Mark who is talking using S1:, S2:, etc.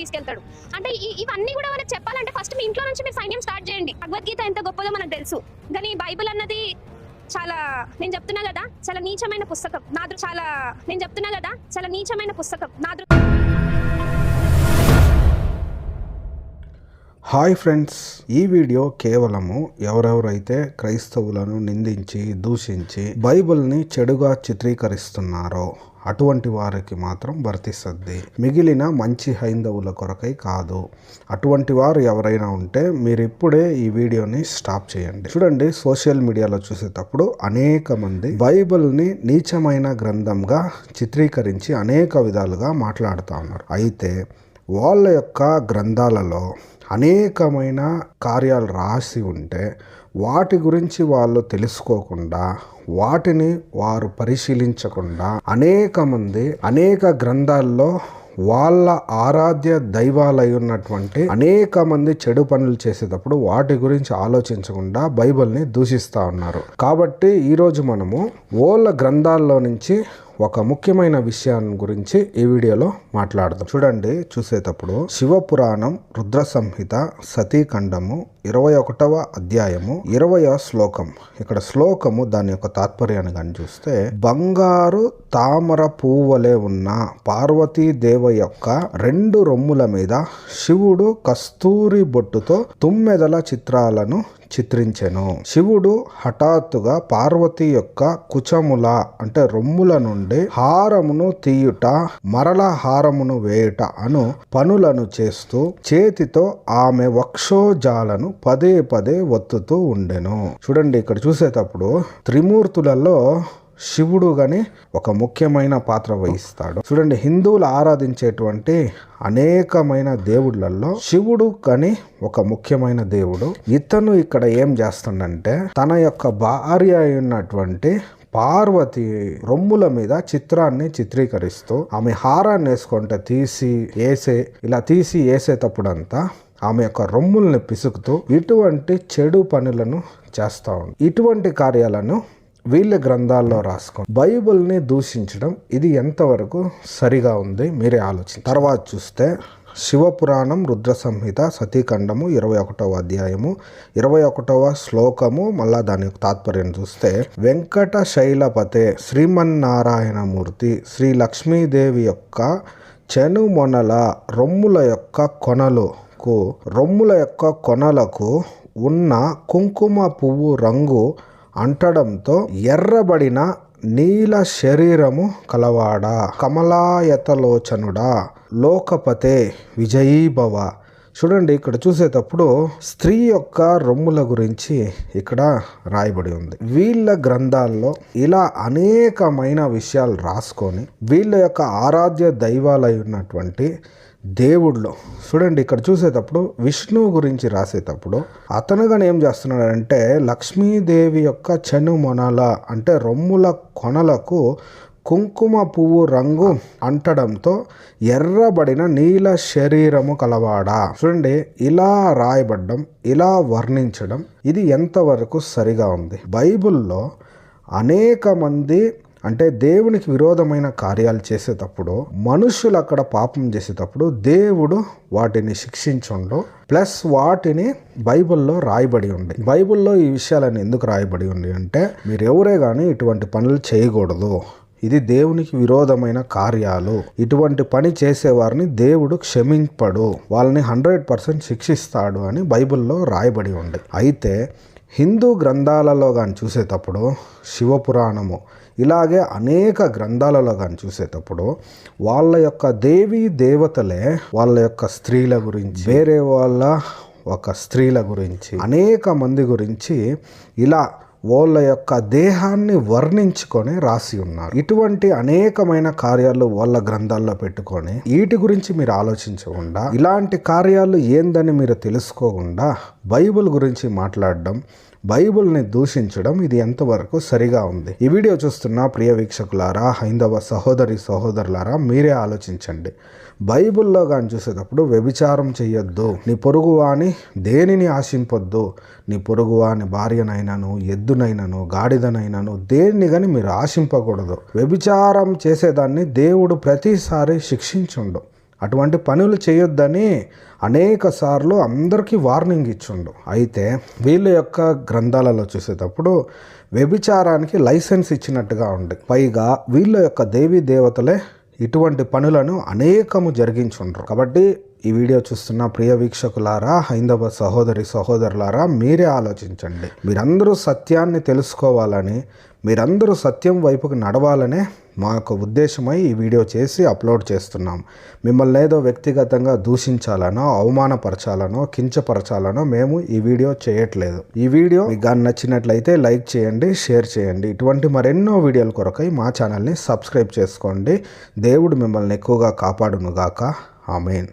S1: తీసుకెళ్తాడు. అంటే ఇవన్నీ కూడా మనకు చెప్పాలంటే ఫస్ట్ మీ ఇంట్లో నుంచి మీరు సైన్యం స్టార్ట్ చేయండి. భగవద్గీత ఎంత గొప్పదో మనకు తెలుసు. కానీ బైబిల్ అన్నది చాలా నేను చెప్తున్నా కదా చాలా నీచమైన పుస్తకం. నా చాలా నేను చెప్తున్నా కదా చాలా నీచమైన పుస్తకం. నా
S2: హాయ్ ఫ్రెండ్స్ ఈ వీడియో కేవలము ఎవరెవరైతే క్రైస్తవులను నిందించి దూషించి బైబిల్ని చెడుగా చిత్రీకరిస్తున్నారో అటువంటి వారికి మాత్రం వర్తిస్తుంది మిగిలిన మంచి హైందవుల కొరకై కాదు. అటువంటి వారు ఎవరైనా ఉంటే మీరు ఇప్పుడే ఈ వీడియోని స్టాప్ చేయండి. చూడండి సోషల్ మీడియాలో చూసేటప్పుడు అనేక మంది బైబిల్ని నీచమైన గ్రంథంగా చిత్రీకరించి అనేక విధాలుగా మాట్లాడుతూ ఉన్నారు. అయితే వాళ్ళ యొక్క గ్రంథాలలో అనేకమైన కార్యాలు రాసి ఉంటే వాటి గురించి వాళ్ళు తెలుసుకోకుండా వాటిని వారు పరిశీలించకుండా అనేక మంది అనేక గ్రంథాల్లో వాళ్ళ ఆరాధ్య దైవాలై ఉన్నటువంటి అనేక మంది చెడు పనులు చేసేటప్పుడు వాటి గురించి ఆలోచించకుండా బైబిల్ని దూషిస్తూ ఉన్నారు. కాబట్టి ఈరోజు మనము వాళ్ళ గ్రంథాల్లో నుంచి ఒక ముఖ్యమైన విషయాన్ని గురించి ఈ వీడియోలో మాట్లాడదాం. చూడండి చూసేటప్పుడు శివపురాణం రుద్ర సంహిత సతీఖండము ఇరవై ఒకటవ అధ్యాయము ఇరవయ శ్లోకం. ఇక్కడ శ్లోకము దాని యొక్క తాత్పర్యాన్ని కానీ చూస్తే బంగారు తామర పువ్వులే ఉన్న పార్వతీ దేవ యొక్క రెండు రొమ్ముల మీద శివుడు కస్తూరి బొట్టుతో తుమ్మెదల చిత్రాలను చిత్రించెను. శివుడు హఠాత్తుగా పార్వతి యొక్క కుచముల అంటే రొమ్ముల నుండి హారమును తీయుట మరల హారమును వేయుట అను పనులను చేస్తూ చేతితో ఆమె వక్షోజాలను పదే పదే ఒత్తుతూ ఉండెను. చూడండి ఇక్కడ చూసేటప్పుడు త్రిమూర్తులలో శివుడు గాని ఒక ముఖ్యమైన పాత్ర వహిస్తాడు. చూడండి హిందువులు ఆరాధించేటువంటి అనేకమైన దేవుళ్ళల్లో శివుడు కానీ ఒక ముఖ్యమైన దేవుడు. ఇతను ఇక్కడ ఏం చేస్తుండంటే తన యొక్క భార్య అయినటువంటి పార్వతి రొమ్ముల మీద చిత్రాన్ని చిత్రీకరిస్తూ ఆమె హారాన్ని వేసుకుంటే తీసి వేసే ఇలా తీసి వేసేటప్పుడంతా ఆమె యొక్క రొమ్ముల్ని పిసుకుతూ ఇటువంటి చెడు పనులను చేస్తా ఉంది. ఇటువంటి కార్యాలను వీళ్ళ గ్రంథాల్లో రాసుకోండి బైబిల్ని దూషించడం ఇది ఎంతవరకు సరిగా ఉంది? మీరే ఆలోచన తర్వాత చూస్తే శివపురాణం రుద్ర సంహిత సతీఖండము ఇరవై ఒకటవ అధ్యాయము ఇరవై ఒకటవ శ్లోకము మళ్ళా దాని యొక్క తాత్పర్యం చూస్తే వెంకట శైలపతే శ్రీమన్నారాయణమూర్తి శ్రీ లక్ష్మీదేవి యొక్క చెనుమొనల రొమ్ముల యొక్క కొనలు కు రొమ్ముల యొక్క కొనలకు ఉన్న కుంకుమ పువ్వు రంగు అంటడంతో ఎర్రబడిన నీల శరీరము కలవాడా. కమలాయతలోచనుడా లోకపతే విజయీభవ. చూడండి ఇక్కడ చూసేటప్పుడు స్త్రీ యొక్క రొమ్ముల గురించి ఇక్కడ రాయబడి ఉంది. వీళ్ళ గ్రంథాల్లో ఇలా అనేకమైన విషయాలు రాసుకొని వీళ్ళ యొక్క ఆరాధ్య దైవాలై ఉన్నటువంటి దేవుళ్ళు. చూడండి ఇక్కడ చూసేటప్పుడు విష్ణువు గురించి రాసేటప్పుడు అతనుగానే ఏం చేస్తున్నాడంటే లక్ష్మీదేవి యొక్క చెను మొనల అంటే రొమ్ముల కొనలకు కుంకుమ పువ్వు రంగు అంటడంతో ఎర్రబడిన నీల శరీరము కలవాడా? చూడండి ఇలా రాయబడ్డం ఇలా వర్ణించడం ఇది ఎంతవరకు సరిగా ఉంది? బైబిల్లో అనేక మంది అంటే దేవునికి విరోధమైన కార్యాలు చేసేటప్పుడు మనుషులు అక్కడ పాపం చేసేటప్పుడు దేవుడు వాటిని శిక్షించుండు ప్లస్ వాటిని బైబిల్లో రాయబడి ఉంది. బైబిల్లో ఈ విషయాలను ఎందుకు రాయబడి ఉంది అంటే మీరు ఎవరే కానీ ఇటువంటి పనులు చేయకూడదు. ఇది దేవునికి విరోధమైన కార్యాలు. ఇటువంటి పని చేసేవారిని దేవుడు క్షమింపడు. వాళ్ళని హండ్రెడ్ పర్సెంట్ శిక్షిస్తాడు అని బైబిల్లో రాయబడి ఉంది. అయితే హిందూ గ్రంథాలలో కానీ చూసేటప్పుడు శివపురాణము ఇలాగే అనేక గ్రంథాలలో కానీ చూసేటప్పుడు వాళ్ళ యొక్క దేవీ దేవతలే వాళ్ళ యొక్క స్త్రీల గురించి వేరే వాళ్ళ ఒక స్త్రీల గురించి అనేక మంది గురించి ఇలా వాళ్ళ యొక్క దేహాన్ని వర్ణించుకొని రాసి ఉన్నారు. ఇటువంటి అనేకమైన కార్యాలు వాళ్ళ గ్రంథాల్లో పెట్టుకొని వీటి గురించి మీరు ఆలోచించకుండా ఇలాంటి కార్యాలు ఏందని మీరు తెలుసుకోకుండా బైబిల్ గురించి మాట్లాడడం బైబుల్ని దూషించడం ఇది ఎంతవరకు సరిగా ఉంది? ఈ వీడియో చూస్తున్న ప్రియ వీక్షకులారా హైందవ సహోదరి సహోదరులారా మీరే ఆలోచించండి. బైబిల్లో కానీ చూసేటప్పుడు వ్యభిచారం చెయ్యొద్దు. నీ పొరుగువాని దేనిని ఆశింపొద్దు? నీ పొరుగువాని భార్యనైనాను ఎద్దునైనాను గాడిదనైనాను దేన్ని కానీ మీరు ఆశింపకూడదు. వ్యభిచారం చేసేదాన్ని దేవుడు ప్రతిసారి శిక్షించుండు. అటువంటి పనులు చేయొద్దని అనేక సార్లు అందరికీ వార్నింగ్ ఇచ్చిండు. అయితే వీళ్ళ యొక్క గ్రంథాలలో చూసేటప్పుడు వ్యభిచారానికి లైసెన్స్ ఇచ్చినట్టుగా ఉంది. పైగా వీళ్ళ యొక్క దేవీ దేవతలే ఇటువంటి పనులను అనేకము జరిగించుండ్రు. కాబట్టి ఈ వీడియో చూస్తున్న ప్రియ వీక్షకులారా హైందవ సహోదరి సహోదరులారా మీరే ఆలోచించండి. మీరందరూ సత్యాన్ని తెలుసుకోవాలని మీరందరూ సత్యం వైపుకు నడవాలనే మాకు ఉద్దేశమై ఈ వీడియో చేసి అప్లోడ్ చేస్తున్నాం. మిమ్మల్ని ఏదో వ్యక్తిగతంగా దూషించాలనో అవమానపరచాలనో కించపరచాలనో మేము ఈ వీడియో చేయట్లేదు. ఈ వీడియో మీకు కానీ నచ్చినట్లయితే లైక్ చేయండి షేర్ చేయండి. ఇటువంటి మరెన్నో వీడియోల కొరకై మా ఛానల్ని సబ్స్క్రైబ్ చేసుకోండి. దేవుడు మిమ్మల్ని ఎక్కువగా కాపాడునుగాక. ఆమెన్.